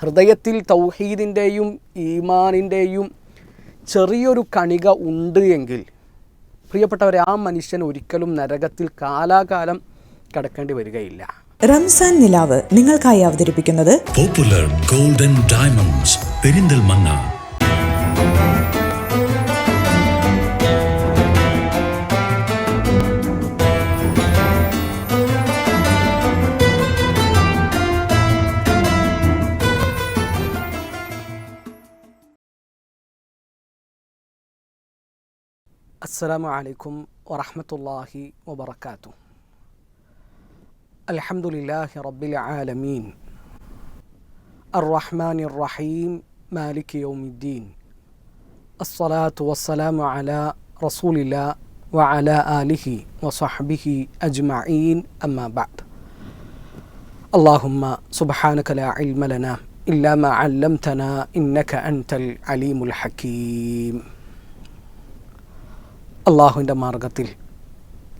ഹൃദയത്തിൽ തൗഹീദിന്റെയും ഈമാനിന്റെയും ചെറിയൊരു കണിക ഉണ്ട് എങ്കിൽ പ്രിയപ്പെട്ടവരെ ആ മനുഷ്യൻ ഒരിക്കലും നരകത്തിൽ കാലാകാലം കിടക്കേണ്ടി വരികയില്ല. റംസാൻ നിലാവ് നിങ്ങൾക്കായി അവതരിപ്പിക്കുന്നത് പോപ്പുലർ ഗോൾഡൻ ഡയമണ്ട്സ് പെരിന്തൽമണ്ണ. السلام عليكم ورحمة الله وبركاته. الحمد لله رب العالمين. الرحمن الرحيم مالك يوم الدين. الصلاة والسلام على رسول الله وعلى آله وصحبه أجمعين أما بعد. اللهم سبحانك لا علم لنا إلا ما علمتنا إنك أنت العليم الحكيم. അള്ളാഹുവിന്റെ മാർഗത്തിൽ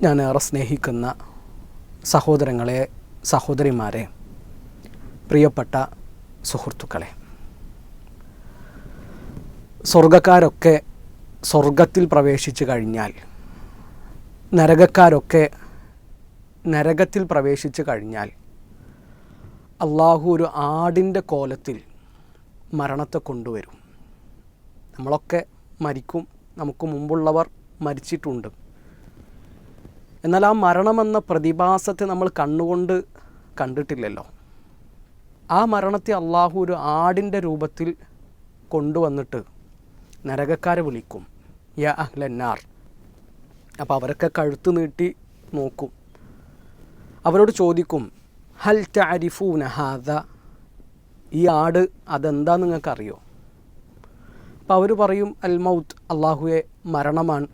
ഞാൻ ഏറെ സ്നേഹിക്കുന്ന സഹോദരങ്ങളെ സഹോദരിമാരെ പ്രിയപ്പെട്ട സുഹൃത്തുക്കളെ. സ്വർഗക്കാരൊക്കെ സ്വർഗത്തിൽ പ്രവേശിച്ചു കഴിഞ്ഞാൽ നരകക്കാരൊക്കെ നരകത്തിൽ പ്രവേശിച്ചു കഴിഞ്ഞാൽ അള്ളാഹു ഒരു ആടിന്റെ കോലത്തിൽ മരണത്തെ കൊണ്ടുവരും. നമ്മളൊക്കെ മരിക്കും നമുക്ക് മുമ്പുള്ളവർ മരിച്ചിട്ടുണ്ട്. എന്നാൽ ആ മരണമെന്ന പ്രതിഭാസത്തെ നമ്മൾ കണ്ണുകൊണ്ട് കണ്ടിട്ടില്ലല്ലോ. ആ മരണത്തെ അള്ളാഹു ഒരു ആടിന്റെ രൂപത്തിൽ കൊണ്ടുവന്നിട്ട് നരകക്കാരെ വിളിക്കും. യ അഹ്ലന്നാർ അപ്പോൾ അവരൊക്കെ കഴുത്ത് നീട്ടി നോക്കും. അവരോട് ചോദിക്കും ഹൽ ടാരിഫു നഹാദ ഈ ആട് അതെന്താ നിങ്ങൾക്കറിയോ? അപ്പോൾ അവർ പറയും അൽ മൗത്ത് അള്ളാഹുവെ മരണമാണ്.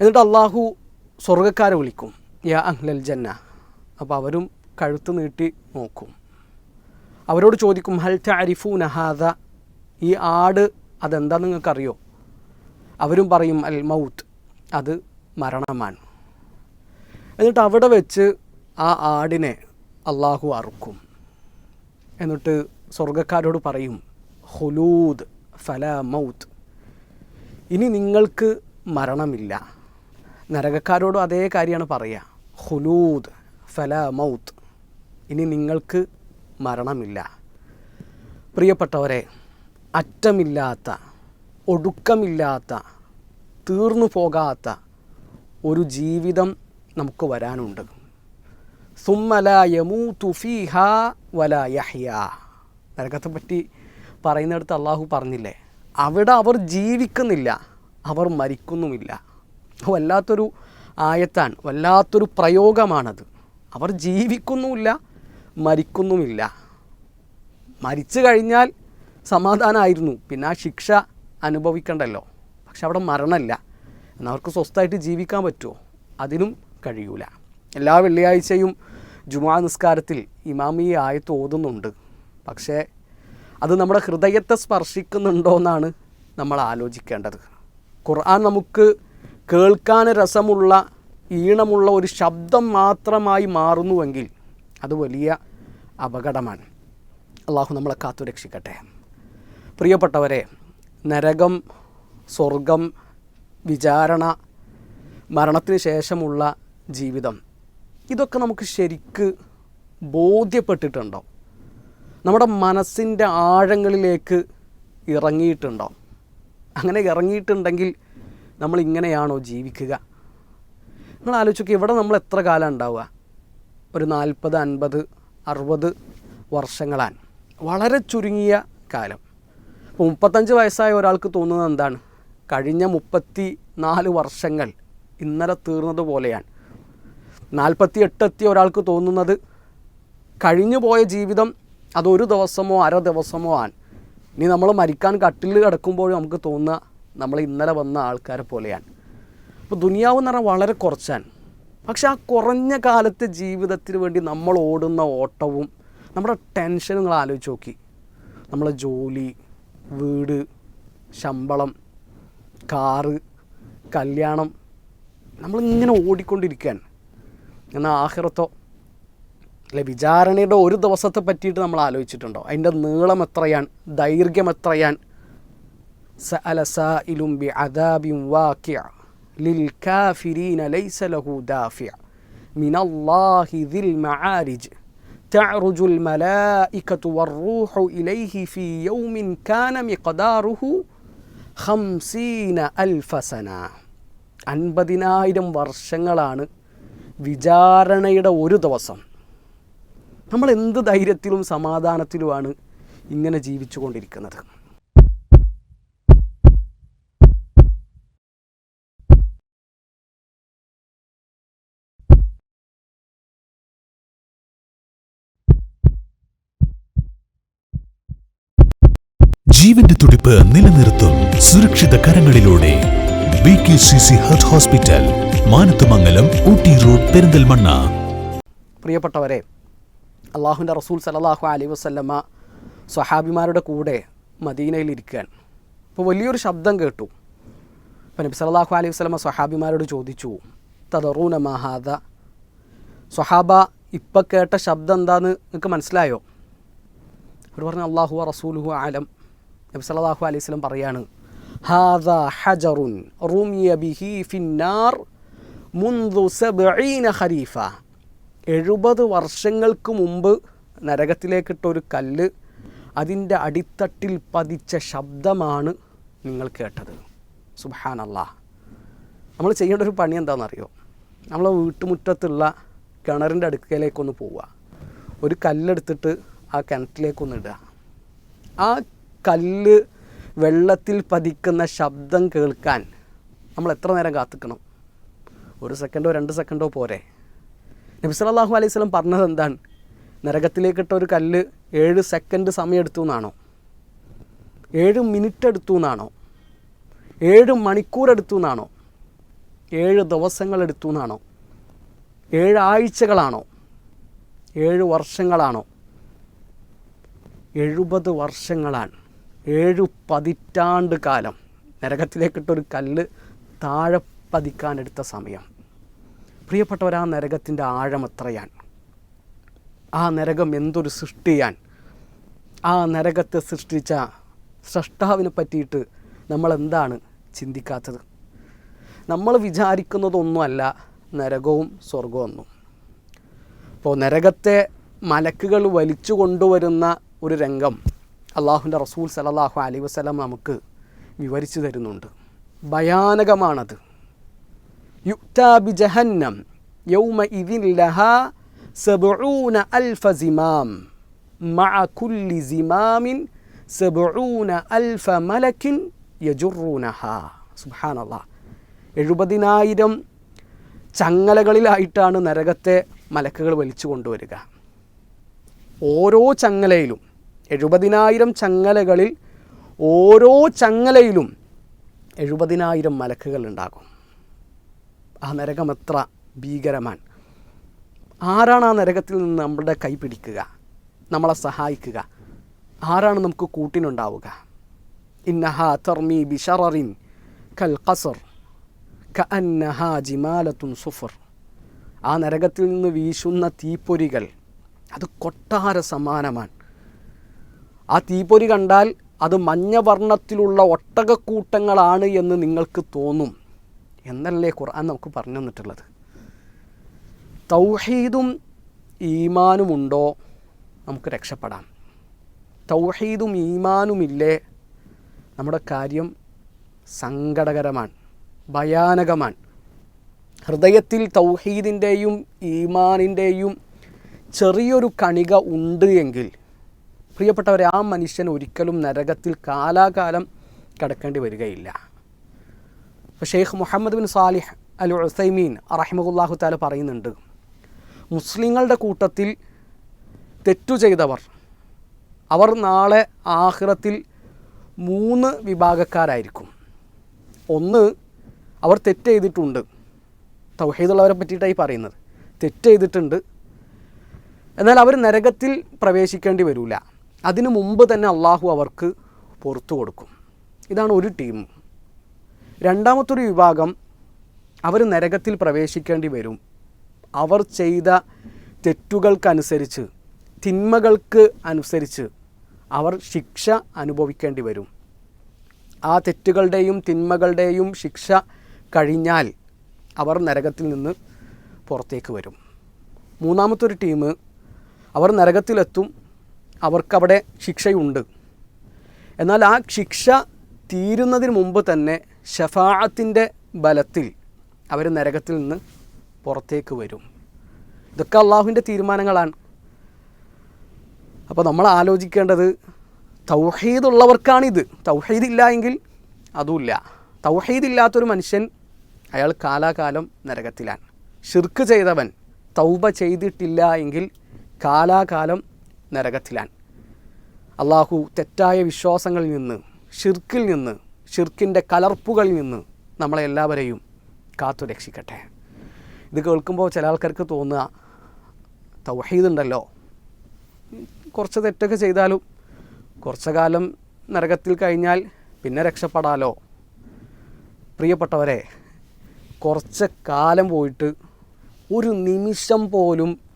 എന്നിട്ട് അള്ളാഹു സ്വർഗക്കാരെ വിളിക്കും. യാ അഹ്ലൽ ജന്ന. അപ്പോൾ അവരും കഴുത്ത് നീട്ടി നോക്കും. അവരോട് ചോദിക്കും ഹൽ താരിഫു നഹാദ ഈ ആട് അതെന്താ നിങ്ങൾക്കറിയോ? അവരും പറയും അൽ മൗത്ത് അത് മരണമാണ്. എന്നിട്ട് അവിടെ വെച്ച് ആ ആടിനെ അള്ളാഹു അറുക്കും. എന്നിട്ട് സ്വർഗക്കാരോട് പറയും ഹുലൂദ് ഫല മൗത്ത്. ഇനി നിങ്ങൾക്ക് മരണമില്ല. നരകക്കാരോടും അതേ കാര്യമാണ് പറയുക ഹുലൂദ് ഫല മൗത്ത്. ഇനി നിങ്ങൾക്ക് മരണമില്ല. പ്രിയപ്പെട്ടവരെ അറ്റമില്ലാത്ത ഒടുക്കമില്ലാത്ത തീർന്നു പോകാത്ത ഒരു ജീവിതം നമുക്ക് വരാനുണ്ട്. സുമ്മല യമൂതു തുഫിഹ വല യഹ്യ. നരകത്തെ പറ്റി പറയുന്നിടത്ത് അള്ളാഹു പറഞ്ഞില്ലേ അവിടെ അവർ ജീവിക്കുന്നില്ല അവർ മരിക്കുന്നുമില്ല. വല്ലാത്തൊരു ആയത്താണ് വല്ലാത്തൊരു പ്രയോഗമാണത്. അവർ ജീവിക്കുന്നുമില്ല മരിക്കുന്നുമില്ല. മരിച്ചു കഴിഞ്ഞാൽ സമാധാനമായിരുന്നു പിന്നെ ആ ശിക്ഷ അനുഭവിക്കണ്ടല്ലോ. പക്ഷെ അവിടെ മരണമല്ല എന്നാൽ അവർക്ക് സ്വസ്ഥമായിട്ട് ജീവിക്കാൻ പറ്റുമോ? അതിനും കഴിയൂല. എല്ലാ വെള്ളിയാഴ്ചയും ജുമാ നിസ്കാരത്തിൽ ഇമാം ഈ ആയത്ത് ഓതുന്നുണ്ട്. പക്ഷേ അത് നമ്മുടെ ഹൃദയത്തെ സ്പർശിക്കുന്നുണ്ടോ എന്നാണ് നമ്മൾ ആലോചിക്കേണ്ടത്. ഖുർആൻ നമുക്ക് കേൾക്കാൻ രസമുള്ള ഈണമുള്ള ഒരു ശബ്ദം മാത്രമായി മാറുന്നുവെങ്കിൽ അത് വലിയ അപകടമാണ്. അള്ളാഹു നമ്മളെ കാത്തു രക്ഷിക്കട്ടെ. പ്രിയപ്പെട്ടവരെ നരകം സ്വർഗം വിചാരണ മരണത്തിന് ശേഷമുള്ള ജീവിതം ഇതൊക്കെ നമുക്ക് ശരിക്ക് ബോധ്യപ്പെട്ടിട്ടുണ്ടോ? നമ്മുടെ മനസ്സിന്റെ ആഴങ്ങളിലേക്ക് ഇറങ്ങിയിട്ടുണ്ടോ? അങ്ങനെ ഇറങ്ങിയിട്ടുണ്ടെങ്കിൽ നമ്മൾ ഇങ്ങനെയാണോ ജീവിക്കുക? നിങ്ങൾ ആലോചിക്കുക ഇവിടെ നമ്മൾ എത്ര കാലം ഉണ്ടാവുക? ഒരു നാൽപ്പത് അൻപത് അറുപത് വർഷങ്ങളാണ്. വളരെ ചുരുങ്ങിയ കാലം. ഇപ്പോൾ മുപ്പത്തഞ്ച് വയസ്സായ ഒരാൾക്ക് തോന്നുന്നത് എന്താണ്? കഴിഞ്ഞ മുപ്പത്തി നാല് വർഷങ്ങൾ ഇന്നലെ തീർന്നതുപോലെയാണ് നാൽപ്പത്തി എട്ടെത്തിയ ഒരാൾക്ക് തോന്നുന്നത് കഴിഞ്ഞു പോയ ജീവിതം അതൊരു ദിവസമോ അര ദിവസമോ ആണ്. ഇനി നമ്മൾ മരിക്കാൻ കട്ടിൽ കിടക്കുമ്പോഴും നമുക്ക് തോന്നുക നമ്മൾ ഇന്നലെ വന്ന ആൾക്കാരെ പോലെയാണ്. അപ്പോൾ ദുനിയാവ് എന്ന് പറഞ്ഞാൽ വളരെ കുറച്ചാണ്. പക്ഷെ ആ കുറഞ്ഞ കാലത്തെ ജീവിതത്തിന് വേണ്ടി നമ്മൾ ഓടുന്ന ഓട്ടവും നമ്മുടെ ടെൻഷൻ നിങ്ങൾ ആലോചിച്ച് നോക്കി. നമ്മളെ ജോലി വീട് ശമ്പളം കാറ് കല്യാണം നമ്മളിങ്ങനെ ഓടിക്കൊണ്ടിരിക്കുകയാണ്. എന്നാൽ ആഹിറത്തോ അല്ലെ വിചാരണയുടെ ഒരു ദിവസത്തെ പറ്റിയിട്ട് നമ്മൾ ആലോചിച്ചിട്ടുണ്ടോ? അതിന്റെ നീളം എത്രയാണ്? ദൈർഘ്യം എത്രയാണ്? സഅല സായിലും ബി അദാബിൻ വാക്കിഅ ലിൽ കാഫിരീന ലൈസ ലഹു ദാഫിഅ മിനല്ലാഹി ദിൽ മആരിജ് تعرج الملائكة والروح إليه في يوم كان مقداره خمسين ألف سنة അൻപതിനായിരം വർഷങ്ങളാണ് വിചാരണയുടെ ഒരു ദിവസം നമ്മൾ എന്ത് ധൈര്യത്തിലും സമാധാനത്തിലുമാണ് ഇങ്ങനെ ജീവിച്ചു കൊണ്ടിരിക്കുന്നത് ജീവന്റെ തുടിപ്പ് നിലനിർത്തും സുരക്ഷിത കരങ്ങളിലൂടെ. B K C C heart hospital Manathumangalam Ooty road Perinthalmanna. പ്രിയപ്പെട്ടവരെ അള്ളാഹുവിന്റെ റസൂൽ സലല്ലാഹു അലൈ വസ്ല്ലമ്മ സ്വഹാബിമാരുടെ കൂടെ മദീനയിൽ ഇരിക്കാൻ അപ്പോൾ വലിയൊരു ശബ്ദം കേട്ടു. അപ്പോൾ നബി സല്ലല്ലാഹു അലൈഹി വസ്ലമ സ്വഹാബിമാരോട് ചോദിച്ചു തദറൂന മഹാദ സ്വഹാബ ഇപ്പം കേട്ട ശബ്ദം എന്താന്ന് നിങ്ങൾക്ക് മനസ്സിലായോ? അവർ പറഞ്ഞു അള്ളാഹു റസൂലുഹു ആലം നബി സല്ലാഹു അലൈഹി സ്വലം പറയാണ് ഹാദ ഹജറുൻ റൂമിയ ബിഹി ഫിന്നാർ മുൻദു സബ്ഈന ഖരീഫ. എഴുപത് വർഷങ്ങൾക്ക് മുമ്പ് നരകത്തിലേക്കിട്ടൊരു കല്ല് അതിന്റെ അടിത്തട്ടിൽ പതിച്ച ശബ്ദമാണ് നിങ്ങൾ കേട്ടത്. സുബാനല്ലാ നമ്മൾ ചെയ്യേണ്ട ഒരു പണി എന്താണെന്നറിയോ? നമ്മൾ വീട്ടുമുറ്റത്തുള്ള കിണറിന്റെ അടുക്കലേക്കൊന്ന് പോവുക. ഒരു കല്ലെടുത്തിട്ട് ആ കിണറ്റിലേക്കൊന്ന് ഇടുക. ആ കല്ല് വെള്ളത്തിൽ പതിക്കുന്ന ശബ്ദം കേൾക്കാൻ നമ്മൾ എത്ര നേരം കാത്തിക്കണം? ഒരു സെക്കൻഡോ രണ്ട് സെക്കൻഡോ പോരെ. നബി സല്ലല്ലാഹു അലൈഹി സ്വലം പറഞ്ഞത് എന്താണ്? നരകത്തിലേക്കിട്ട ഒരു കല്ല് ഏഴ് സെക്കൻഡ് സമയം എടുത്തു എന്നാണോ? ഏഴ് മിനിറ്റ് എടുത്തു എന്നാണോ? ഏഴ് മണിക്കൂർ എടുത്തു എന്നാണോ? ഏഴ് ദിവസങ്ങൾ എടുത്തു എന്നാണോ? ഏഴ് ആഴ്ചകളാണോ? ഏഴ് വർഷങ്ങളാണോ? എഴുപത് വർഷങ്ങളാണ്. ഏഴു പതിറ്റാണ്ട് കാലം നരകത്തിലേക്കിട്ടൊരു കല്ല് താഴെ പതിക്കാനെടുത്ത സമയം. പ്രിയപ്പെട്ടവർ ആ നരകത്തിന്റെ ആഴം എത്രയാണ് ആ നരകം എന്തൊരു സൃഷ്ടിയാൻ? ആ നരകത്തെ സൃഷ്ടിച്ച സൃഷ്ടാവിനെ പറ്റിയിട്ട് നമ്മളെന്താണ് ചിന്തിക്കാത്തത്? നമ്മൾ വിചാരിക്കുന്നതൊന്നുമല്ല നരകവും സ്വർഗവും ഒന്നും. ഇപ്പോൾ നരകത്തെ മലക്കുകൾ വലിച്ചു കൊണ്ടുവരുന്ന ഒരു രംഗം അള്ളാഹുവിന്റെ റസൂൽ സലല്ലാഹു അലൈ വസ്ലം നമുക്ക് വിവരിച്ചു തരുന്നുണ്ട്. ഭയാനകമാണത്. യുക്താബി ജഹന്നം യൗമ ഇതിൻ അൽഫ മലക്കിൻ എഴുപതിനായിരം ചങ്ങലകളിലായിട്ടാണ് നരകത്തെ മലക്കുകൾ വലിച്ചു കൊണ്ടുവരിക. ഓരോ ചങ്ങലയിലും എഴുപതിനായിരം ചങ്ങലകളിൽ ഓരോ ചങ്ങലയിലും എഴുപതിനായിരം മലക്കുകൾ ഉണ്ടാകും. ആ നരകം എത്ര ഭീകരമാണ് ആരാണ് ആ നരകത്തിൽ നിന്ന് നമ്മുടെ കൈ പിടിക്കുക? നമ്മളെ സഹായിക്കുക. ആരാണ് നമുക്ക് കൂട്ടിനുണ്ടാവുക? ഇന്നഹാ തർമി ബിഷറിൻ കൽ ഖസർ അന്നഹാ ജിമാലത്തുൻ സുഫർ. ആ നരകത്തിൽ നിന്ന് വീശുന്ന തീപ്പൊരികൾ അത് കൊട്ടാര സമാനമാണ് ആ തീപ്പൊരി കണ്ടാൽ അത് മഞ്ഞവർണത്തിലുള്ള ഒട്ടകക്കൂട്ടങ്ങളാണ് എന്ന് നിങ്ങൾക്ക് തോന്നും. എന്നല്ലേ ഖുർആൻ നമുക്ക് പറഞ്ഞു തന്നിട്ടുള്ളത്? തൗഹീദും ഈമാനുമുണ്ടോ? നമുക്ക് രക്ഷപ്പെടാം. തൗഹീദും ഈമാനുമില്ലേ? നമ്മുടെ കാര്യം സങ്കടകരമാണ് ഭയാനകമാണ്. ഹൃദയത്തിൽ തൗഹീദിന്റെയും ഈമാനിന്റെയും ചെറിയൊരു കണിക ഉണ്ട് എങ്കിൽ പ്രിയപ്പെട്ടവരെ ആ മനുഷ്യൻ ഒരിക്കലും നരകത്തിൽ കാലാകാലം കിടക്കേണ്ടി വരികയില്ല. അപ്പോൾ Sheikh Muhammad bin Salih al Uthaymeen റഹിമഹുല്ലാഹു താല പറയുന്നുണ്ട് മുസ്ലിങ്ങളുടെ കൂട്ടത്തിൽ തെറ്റു ചെയ്തവർ അവർ നാളെ ആഹ്റത്തിൽ മൂന്ന് വിഭാഗക്കാരായിരിക്കും. ഒന്ന് അവർ തെറ്റ് ചെയ്തിട്ടുണ്ട്. തൗഹീദുള്ളവരെ പറ്റിയിട്ടായി പറയുന്നത്. തെറ്റ് ചെയ്തിട്ടുണ്ട്. എന്നാൽ അവർ നരകത്തിൽ പ്രവേശിക്കേണ്ടി വരില്ല അതിനു മുമ്പ് തന്നെ അള്ളാഹു അവർക്ക് പുറത്തു കൊടുക്കും. ഇതാണ് ഒരു ടീം. രണ്ടാമത്തൊരു വിഭാഗം അവർ നരകത്തിൽ പ്രവേശിക്കേണ്ടി വരും. അവർ ചെയ്ത തെറ്റുകൾക്കനുസരിച്ച് തിന്മകൾക്ക് അനുസരിച്ച് അവർ ശിക്ഷ അനുഭവിക്കേണ്ടി വരും. ആ തെറ്റുകളുടെയും തിന്മകളുടെയും ശിക്ഷ കഴിഞ്ഞാൽ അവർ നരകത്തിൽ നിന്ന് പുറത്തേക്ക് വരും. മൂന്നാമത്തെ ഒരു ടീം അവർ നരകത്തിലെത്തും അവർക്കവിടെ ശിക്ഷയുണ്ട്. എന്നാൽ ആ ശിക്ഷ തീരുന്നതിന് മുമ്പ് തന്നെ ഷഫാഅത്തിന്റെ ബലത്തിൽ അവർ നരകത്തിൽ നിന്ന് പുറത്തേക്ക് വരും. ഇതൊക്കെ അള്ളാഹുവിന്റെ തീരുമാനങ്ങളാണ്. അപ്പോൾ നമ്മൾ ആലോചിക്കേണ്ടത് തൗഹീദ് ഉള്ളവർക്കാണിത്. തൗഹീദ് ഇല്ല എങ്കിൽ അതുമില്ല. തൗഹീദ് ഇല്ലാത്തൊരു മനുഷ്യൻ അയാൾ കാലാകാലം നരകത്തിലാണ്. ഷിർക്ക് ചെയ്തവൻ തൗബ ചെയ്തിട്ടില്ല എങ്കിൽ കാലാകാലം നരകത്തിലാണ്. അള്ളാഹു തെറ്റായ വിശ്വാസങ്ങളിൽ നിന്ന് ഷിർക്കിൽ നിന്ന് ഷിർക്കിന്റെ കലർപ്പുകളിൽ നിന്ന് നമ്മളെ എല്ലാവരെയും കാത്തു രക്ഷിക്കട്ടെ. ഇത് കേൾക്കുമ്പോൾ ചില ആൾക്കാർക്ക് തോന്നുക തൗഹീദ് ഉണ്ടല്ലോ. കുറച്ച് തെറ്റൊക്കെ ചെയ്താലും കുറച്ച് കാലം നരകത്തിൽ കഴിഞ്ഞാൽ പിന്നെ രക്ഷപ്പെടാലോ. പ്രിയപ്പെട്ടവരെ കുറച്ച് കാലം പോയിട്ട് ഒരു നിമിഷം പോലും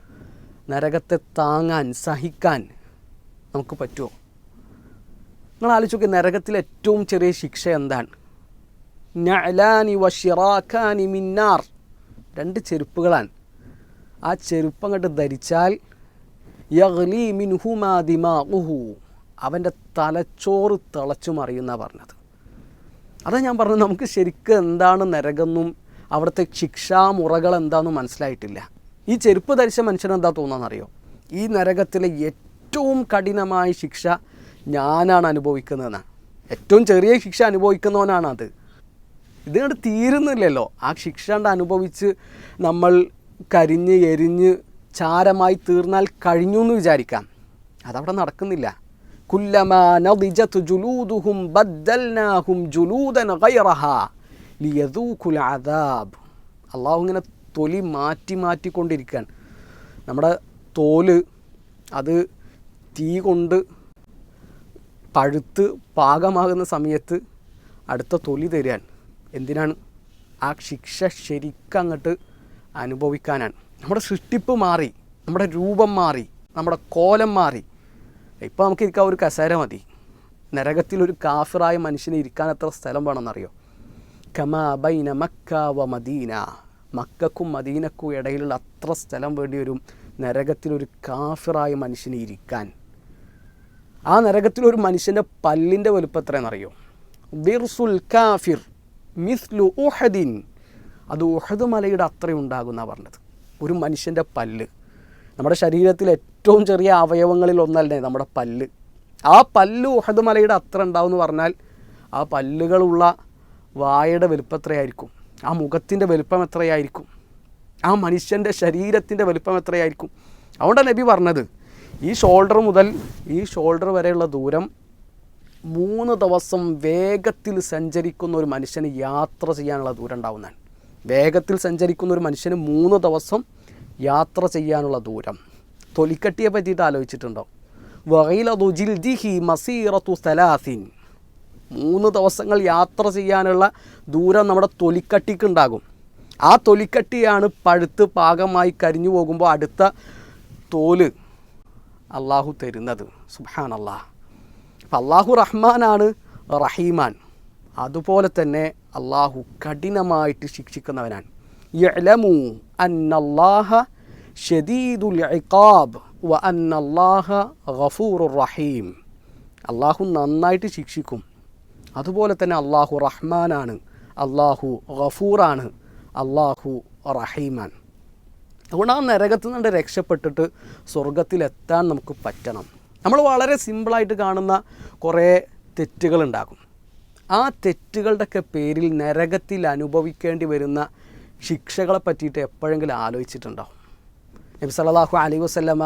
നരകത്തെ താങ്ങാൻ സഹിക്കാൻ നമുക്ക് പറ്റുമോ? നിങ്ങൾ ആലോചിച്ച് നോക്കി നരകത്തിലെ ഏറ്റവും ചെറിയ ശിക്ഷ എന്താണ്? നഅലാനി വഷിറാഖാനി മിന്നാർ. രണ്ട് ചെരുപ്പുകളാണ്. ആ ചെരുപ്പ് അങ്ങോട്ട് ധരിച്ചാൽ യഗ്ലി മിൻഹുമാ ദിമാഉഹു. അവന്റെ തലച്ചോറ് തിളച്ചു മറിയുന്ന പറഞ്ഞത്. അതാ ഞാൻ പറഞ്ഞത് നമുക്ക് ശരിക്കും എന്താണ് നരകെന്നും അവിടുത്തെ ശിക്ഷാമുറകൾ എന്താണെന്നും മനസ്സിലായിട്ടില്ല. ഈ ചെരുപ്പ് ധരിച്ച മനുഷ്യൻ എന്താ തോന്നുന്നറിയോ ഈ നരകത്തിലെ ഏറ്റവും കഠിനമായ ശിക്ഷ ഞാനാണ് അനുഭവിക്കുന്നതെന്നാണ് ഏറ്റവും ചെറിയ ശിക്ഷ അനുഭവിക്കുന്നവനാണ് അത്. ഇതുകൊണ്ട് തീരുന്നില്ലല്ലോ. ആ ശിക്ഷ കണ്ട് അനുഭവിച്ച് നമ്മൾ കരിഞ്ഞ് എരിഞ്ഞ് ചാരമായി തീർന്നാൽ കഴിഞ്ഞു എന്ന് വിചാരിക്കാം. അതവിടെ നടക്കുന്നില്ല. അള്ളാഹു ഇങ്ങനെ തൊലി മാറ്റി മാറ്റിക്കൊണ്ടിരിക്കുകയാണ്. നമ്മുടെ തോൽ അത് തീ കൊണ്ട് പഴുത്ത് പാകമാകുന്ന സമയത്ത് അടുത്ത തൊലി തരാൻ എന്തിനാണ്? ആ ശിക്ഷ ശരിക്കും അങ്ങോട്ട് അനുഭവിക്കാനാണ്. നമ്മുടെ സൃഷ്ടിപ്പ് മാറി നമ്മുടെ രൂപം മാറി നമ്മുടെ കോലം മാറി. ഇപ്പോൾ നമുക്ക് ഇരിക്കാൻ ഒരു കസേര മതി. നരകത്തിൽ ഒരു കാഫിറായ മനുഷ്യനെ ഇരിക്കാൻ എത്ര സ്ഥലം വേണമെന്നറിയോ? കമാ ബൈന മക്ക വ മദീന. മക്കക്കും മദീനക്കും ഇടയിലുള്ള അത്ര സ്ഥലം വേണ്ടി വരും നരകത്തിലൊരു കാഫിറായ മനുഷ്യനെ ഇരിക്കാൻ. ആ നരകത്തിലൊരു മനുഷ്യന്റെ പല്ലിന്റെ വലുപ്പം എത്രയെന്നറിയോ ബിർസുൽ കാഫിർ മിസ്ലു ഉഹദിൻ. അത് ഉഹദ് മലയുടെ അത്രയും ഉണ്ടാകുന്ന പറഞ്ഞത്. ഒരു മനുഷ്യന്റെ പല്ല്. നമ്മുടെ ശരീരത്തിൽ ഏറ്റവും ചെറിയ അവയവങ്ങളിൽ ഒന്നല്ലേ നമ്മുടെ പല്ല്. ആ പല്ല് ഉഹദ് മലയുടെ അത്ര ഉണ്ടാവും എന്ന് പറഞ്ഞാൽ ആ പല്ലുകളുള്ള വായയുടെ വലുപ്പം എത്രയായിരിക്കും? ആ മുഖത്തിന്റെ വലുപ്പം എത്രയായിരിക്കും? ആ മനുഷ്യന്റെ ശരീരത്തിന്റെ വലുപ്പം എത്രയായിരിക്കും? അതുകൊണ്ടാണ് നബി പറഞ്ഞത് ഈ ഷോൾഡർ മുതൽ ഈ ഷോൾഡർ വരെയുള്ള ദൂരം മൂന്ന് ദിവസം വേഗത്തിൽ സഞ്ചരിക്കുന്ന ഒരു മനുഷ്യന് യാത്ര ചെയ്യാനുള്ള ദൂരം ഉണ്ടാവുന്നതാണ്. വേഗത്തിൽ സഞ്ചരിക്കുന്ന ഒരു മനുഷ്യന് മൂന്ന് ദിവസം യാത്ര ചെയ്യാനുള്ള ദൂരം. തൊലിക്കട്ടിയെ പറ്റിയിട്ട് ആലോചിച്ചിട്ടുണ്ടോ? വൈലതു ജിൽദിഹി മസീറത്തു സലാസിൻ. മൂന്ന് ദിവസങ്ങൾ യാത്ര ചെയ്യാനുള്ള ദൂരം നമ്മുടെ തൊലിക്കട്ടിക്ക് ഉണ്ടാകും ആ തൊലിക്കട്ടിയാണ് പഴുത്ത് പാകമായി കരിഞ്ഞു പോകുമ്പോൾ അടുത്ത തോൽ അള്ളാഹു തരുന്നത്. സുഹാൻ അള്ളാഹ് അപ്പം അള്ളാഹു റഹ്മാനാണ് റഹീമാൻ. അതുപോലെ തന്നെ അള്ളാഹു കഠിനമായിട്ട് ശിക്ഷിക്കുന്നവനാണ്. യലമു അന്നല്ലാഹ ഷദീദുൽ ഇഖാബ് വ അന്നല്ലാഹ ഗഫൂറുർ റഹീം. അള്ളാഹു നന്നായിട്ട് ശിക്ഷിക്കും. അതുപോലെ തന്നെ അള്ളാഹു റഹ്മാനാണ് അള്ളാഹു ഗഫൂറാണ് അള്ളാഹു റഹീമാൻ. അതുകൊണ്ട് ആ നരകത്തിൽ നിന്ന് രക്ഷപ്പെട്ടിട്ട് സ്വർഗത്തിലെത്താൻ നമുക്ക് പറ്റണം. നമ്മൾ വളരെ സിമ്പിളായിട്ട് കാണുന്ന കുറേ തെറ്റുകൾ തെറ്റുകളുണ്ടാകും. ആ തെറ്റുകളുടെയൊക്കെ പേരിൽ നരകത്തിൽ അനുഭവിക്കേണ്ടി വരുന്ന ശിക്ഷകളെ പറ്റിയിട്ട് എപ്പോഴെങ്കിലും ആലോചിച്ചിട്ടുണ്ടോ നബി സല്ലാഹു അലൈ വസല്ലമ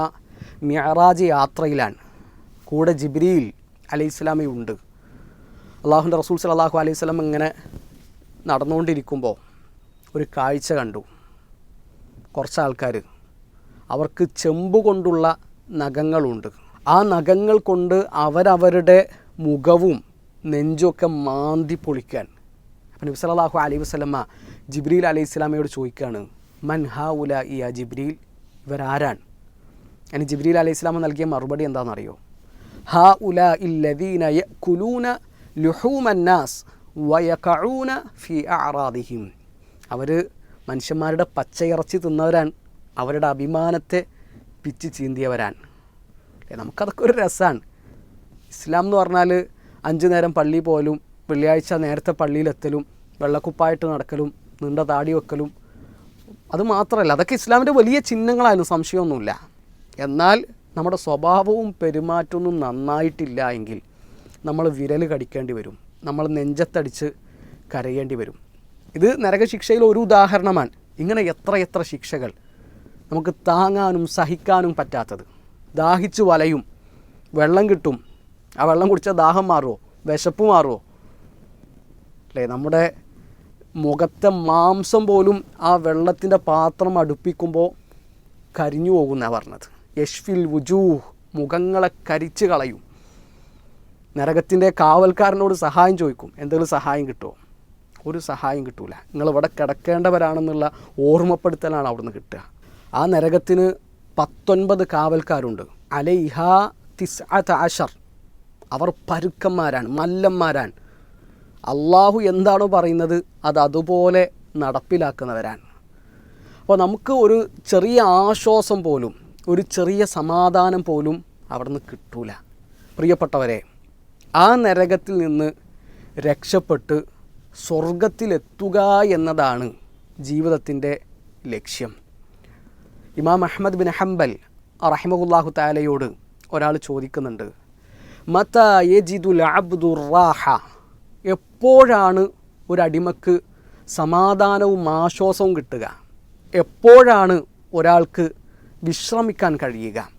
മിഅറാജ് യാത്രയിലാണ്. കൂടെ ജിബ്രീൽ അലൈഹി സ്വലാമയുണ്ട് അള്ളാഹുന്റെ റസൂൽ സലാഹു അലൈഹി സ്വലം ഇങ്ങനെ നടന്നുകൊണ്ടിരിക്കുമ്പോൾ ഒരു കാഴ്ച കണ്ടു. കുറച്ച് ആൾക്കാർ അവർക്ക് ചെമ്പ് കൊണ്ടുള്ള നഖങ്ങളുണ്ട്. ആ നഖങ്ങൾ കൊണ്ട് അവരവരുടെ മുഖവും നെഞ്ചുമൊക്കെ മാന്തി പൊളിക്കാൻ. അപ്പം നബി സലാഹു അലൈഹി വസ്ലമ ജിബ്രീൽ അലൈഹി സ്വലാമയോട് ചോദിക്കുകയാണ് മൻ ഹാ ഉല ഇ ആ ജിബ്രീൽ? ഇവരാരാണ്? അതിന് ജിബ്രീൽ അലൈഹി സ്വലാമ നൽകിയ മറുപടി എന്താണെന്നറിയോ? ഹാ ഉല ഇല്ലദീന യക്കുലൂന ലുഹൂമന്നാസ് വയകഊന ഫി അറാദിഹിം അവർ മനുഷ്യന്മാരുടെ പച്ചയിറച്ചി തിന്നവരാൻ അവരുടെ അഭിമാനത്തെ പിച്ച് ചീന്തിയവരാൻ നമുക്കതൊക്കെ ഒരു രസമാണ് ഇസ്ലാം എന്ന് പറഞ്ഞാൽ അഞ്ച് നേരം പള്ളി പോലും വെള്ളിയാഴ്ച നേരത്തെ പള്ളിയിലെത്തലും വെള്ളക്കുപ്പായിട്ട് നടക്കലും നീണ്ട താടി വെക്കലും അത് മാത്രമല്ല അതൊക്കെ ഇസ്ലാമിന്റെ വലിയ ചിഹ്നങ്ങളായിരുന്നു സംശയമൊന്നുമില്ല. എന്നാൽ നമ്മുടെ സ്വഭാവവും പെരുമാറ്റമൊന്നും നന്നായിട്ടില്ല എങ്കിൽ നമ്മൾ വിരൽ കടിക്കേണ്ടി വരും. നമ്മൾ നെഞ്ചത്തടിച്ച് കരയേണ്ടി വരും. ഇത് നരകശിക്ഷയിൽ ഒരു ഉദാഹരണമാണ്. ഇങ്ങനെ എത്ര എത്ര ശിക്ഷകൾ നമുക്ക് താങ്ങാനും സഹിക്കാനും പറ്റാത്തത്. ദാഹിച്ചു വലയും വെള്ളം കിട്ടും. ആ വെള്ളം കുടിച്ചാൽ ദാഹം മാറുമോ വിശപ്പ് മാറുമോ അല്ലേ? നമ്മുടെ മുഖത്തെ മാംസം പോലും ആ വെള്ളത്തിന്റെ പാത്രം അടുപ്പിക്കുമ്പോൾ കരിഞ്ഞു പോകുന്നതാണ് പറഞ്ഞത്. യഷ്ഫിൽ വുജൂഹ് മുഖങ്ങളെ കരിച്ചു കളയും. നരകത്തിന്റെ കാവൽക്കാരനോട് സഹായം ചോദിക്കും. എന്തെങ്കിലും സഹായം കിട്ടുമോ? ഒരു സഹായം കിട്ടൂല. നിങ്ങൾ ഇവിടെ കിടക്കേണ്ടവരാണെന്നുള്ള ഓർമ്മപ്പെടുത്തലാണ് അവിടുന്ന് കിട്ടുക. ആ നരകത്തിന് പത്തൊൻപത് കാവൽക്കാരുണ്ട്. അലൈഹ തിസ് അഷർ അവർ പരുക്കന്മാരാണ് മല്ലന്മാരാണ്. അള്ളാഹു എന്താണോ പറയുന്നത് അത് അതുപോലെ നടപ്പിലാക്കുന്നവരാണ്. അപ്പോൾ നമുക്ക് ഒരു ചെറിയ ആശ്വാസം പോലും ഒരു ചെറിയ സമാധാനം പോലും അവിടുന്ന് കിട്ടൂല. പ്രിയപ്പെട്ടവരെ ആ നരകത്തിൽ നിന്ന് രക്ഷപ്പെട്ട് സ്വർഗത്തിലെത്തുക എന്നതാണ് ജീവിതത്തിന്റെ ലക്ഷ്യം. ഇമാം അഹമ്മദ് ബിൻ ഹംബൽ റഹിമഹുല്ലാഹു താലയോട് ഒരാൾ ചോദിക്കുന്നുണ്ട് മത യജിദുൽ അബ്ദുർ റാഹ? എപ്പോഴാണ് ഒരടിമക്ക് സമാധാനവും ആശ്വാസവും കിട്ടുക? എപ്പോഴാണ് ഒരാൾക്ക് വിശ്രമിക്കാൻ കഴിയുക?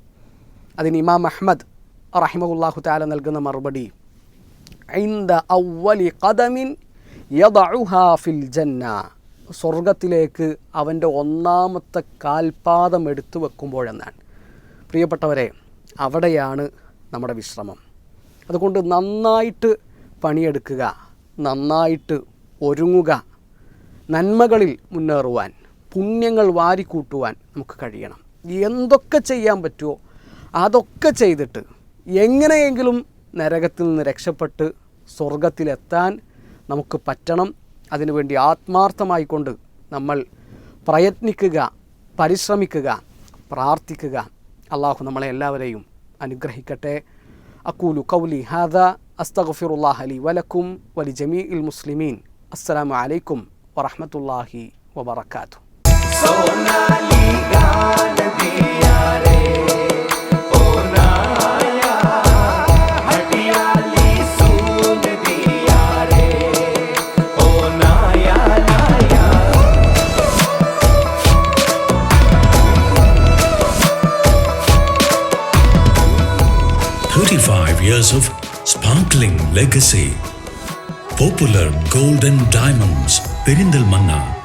അതിന് ഇമാം അഹമ്മദ് റഹിമഹുല്ലാഹു താല നൽകുന്ന മറുപടി ഐന്ദ ഔവലി ഖദമിൻ യദഉഹാ ഫിൽ ജന്ന സ്വർഗത്തിലേക്ക് അവന്റെ ഒന്നാമത്തെ കാൽപാദം എടുത്തു വെക്കുമ്പോഴെന്നാണ്. പ്രിയപ്പെട്ടവരെ അവിടെയാണ് നമ്മുടെ വിശ്രമം. അതുകൊണ്ട് നന്നായിട്ട് പണിയെടുക്കുക നന്നായിട്ട് ഒരുങ്ങുക നന്മകളിൽ മുന്നേറുവാൻ പുണ്യങ്ങൾ വാരിക്കൂട്ടുവാൻ നമുക്ക് കഴിയണം. എന്തൊക്കെ ചെയ്യാൻ പറ്റുമോ അതൊക്കെ ചെയ്തിട്ട് എങ്ങനെയെങ്കിലും നരകത്തിൽ നിന്ന് രക്ഷപ്പെട്ട് സ്വർഗത്തിലെത്താൻ നമുക്ക് പറ്റണം. അതിനുവേണ്ടി ആത്മാർത്ഥമായിക്കൊണ്ട് നമ്മൾ പ്രയത്നിക്കുക പരിശ്രമിക്കുക പ്രാർത്ഥിക്കുക. അള്ളാഹു നമ്മളെ എല്ലാവരെയും അനുഗ്രഹിക്കട്ടെ. അക്കൂലു കൗലി ഹാദ അസ്തഗഫിറുല്ലാഹ് അലി വലക്കും വലി ജമീ ഇൽ മുസ്ലിമീൻ. അസ്സലാമു അലൈക്കും വറഹമത്തല്ലാഹി വബർക്കാത്തു sparkling legacy. Popular Golden Diamonds, Perindalmanna,